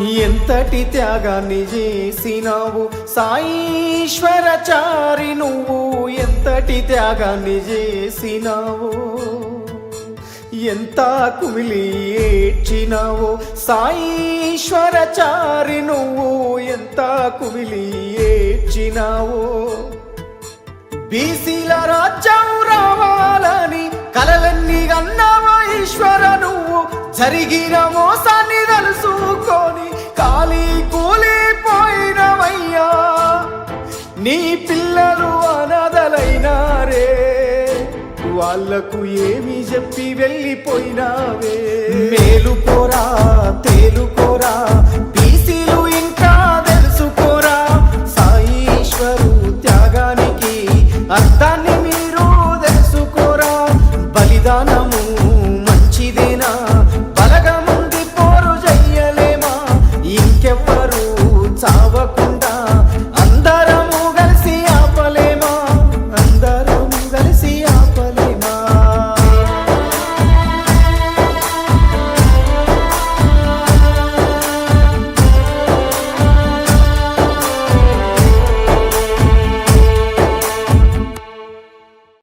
ఎంతటి త్యాగాన్ని చేసినావు? సాయీశ్వరచారి నువ్వు ఎంతటి త్యాగాన్ని చేసినావు? ఎంత కుమిలి ఏడ్చినావో? సాయీశ్వరచారి నువ్వు ఎంత కుమిలి ఏడ్చినావు? బీసీల రాజ్యం రావాలని కలలన్నీ అన్నావా ఈశ్వర నువ్వు జరిగిన మోసాన్ని తెలుసు. వాళ్ళకు ఏమి చెప్పి వెళ్ళిపోయినావే? మేలుకోరా తేలుకోరా పీసీలు ఇంకా తెలుసుకోరా? సాయీశ్వరు త్యాగానికి అర్థాన్ని